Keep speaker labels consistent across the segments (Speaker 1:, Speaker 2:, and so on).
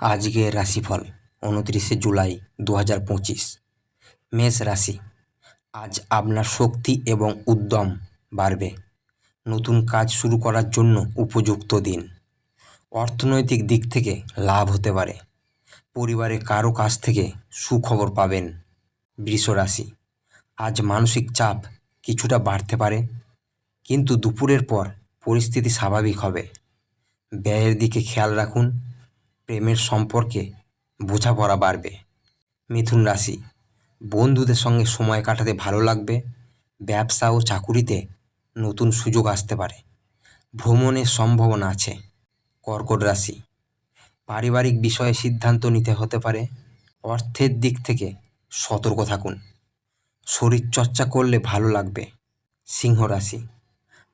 Speaker 1: আজকের রাশিফল উনত্রিশে জুলাই দু হাজার পঁচিশ। মেষ রাশি, আজ আপনার শক্তি এবং উদ্যম বাড়বে। নতুন কাজ শুরু করার জন্য উপযুক্ত দিন। অর্থনৈতিক দিক থেকে লাভ হতে পারে। পরিবারে কারও কাছ থেকে সুখবর পাবেন। বৃষ রাশি, আজ মানসিক চাপ কিছুটা বাড়তে পারে, কিন্তু দুপুরের পর পরিস্থিতি স্বাভাবিক হবে। ব্যয়ের দিকে খেয়াল রাখুন প্রেমের সম্পর্কে বোঝাপড়া বাড়বে। মিথুন রাশি, বন্ধুদের সঙ্গে সময় কাটাতে ভালো লাগবে, ব্যবসা ও চাকুরিতে নতুন সুযোগ আসতে পারে। ভ্রমণের সম্ভাবনা আছে। কর্কট রাশি, পারিবারিক বিষয়ে সিদ্ধান্ত নিতে হতে পারে। অর্থের দিক থেকে সতর্ক থাকুন। শরীরচর্চা করলে ভালো লাগবে। সিংহ রাশি,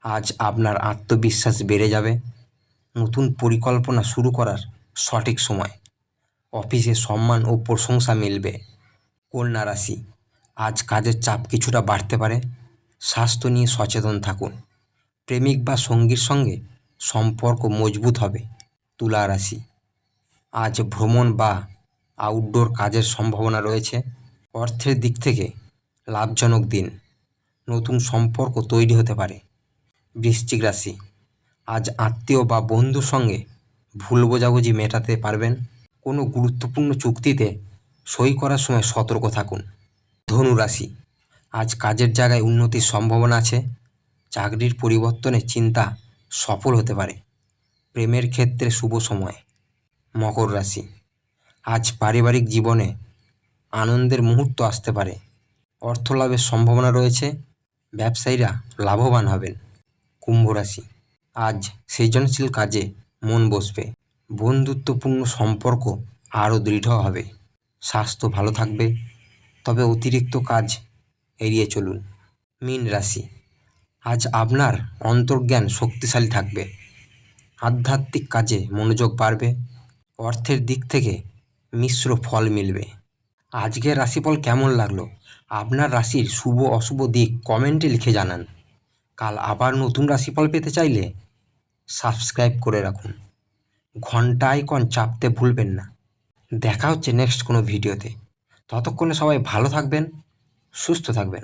Speaker 1: আজ আপনার আত্মবিশ্বাস বেড়ে যাবে। নতুন পরিকল্পনা শুরু করার সঠিক সময়। অফিসে সম্মান ও প্রশংসা মিলবে। কন্যা রাশি, আজ কাজের চাপ কিছুটা বাড়তে পারে। স্বাস্থ্য নিয়ে সচেতন থাকুন। প্রেমিক বা সঙ্গীর সঙ্গে সম্পর্ক মজবুত হবে তুলা রাশি। আজ ভ্রমণ বা আউটডোর কাজের সম্ভাবনা রয়েছে। অর্থের দিক থেকে লাভজনক দিন। নতুন সম্পর্ক তৈরি হতে পারে। বৃশ্চিক রাশি, আজ আত্মীয় বা বন্ধুর সঙ্গে ভুল বোঝাবুঝি মেটাতে পারবেন। কোনো গুরুত্বপূর্ণ চুক্তিতে সই করার সময় সতর্ক থাকুন। ধনু রাশি, আজ কাজের জায়গায় উন্নতির সম্ভাবনা আছে। চাকরির পরিবর্তনে চিন্তা সফল হতে পারে। প্রেমের ক্ষেত্রে শুভ সময়। মকর রাশি, আজ পারিবারিক জীবনে আনন্দের মুহূর্ত আসতে পারে। অর্থ লাভের সম্ভাবনা রয়েছে। ব্যবসায়ীরা লাভবান হবেন। কুম্ভ রাশি, আজ সৃজনশীল কাজে মন বসবে। বন্ধুত্বপূর্ণ সম্পর্ক আরও দৃঢ় হবে। স্বাস্থ্য ভালো থাকবে। তবে অতিরিক্ত কাজ এড়িয়ে চলুন। মীন রাশি, আজ আপনার অন্তর্জ্ঞান শক্তিশালী থাকবে। আধ্যাত্মিক কাজে মনোযোগ বাড়বে। অর্থের দিক থেকে মিশ্র ফল মিলবে। আজকের রাশিফল কেমন লাগল? আপনার রাশির শুভ অশুভ দিক কমেন্টে লিখে জানান। কাল আবার নতুন রাশিফল পেতে চাইলে সাবস্ক্রাইব করে রাখুন। ঘণ্টা আইকন চাপতে ভুলবেন না। দেখা হচ্ছে নেক্সট কোনো ভিডিওতে। ততক্ষণে সবাই ভালো থাকবেন, সুস্থ থাকবেন।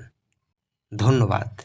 Speaker 1: ধন্যবাদ।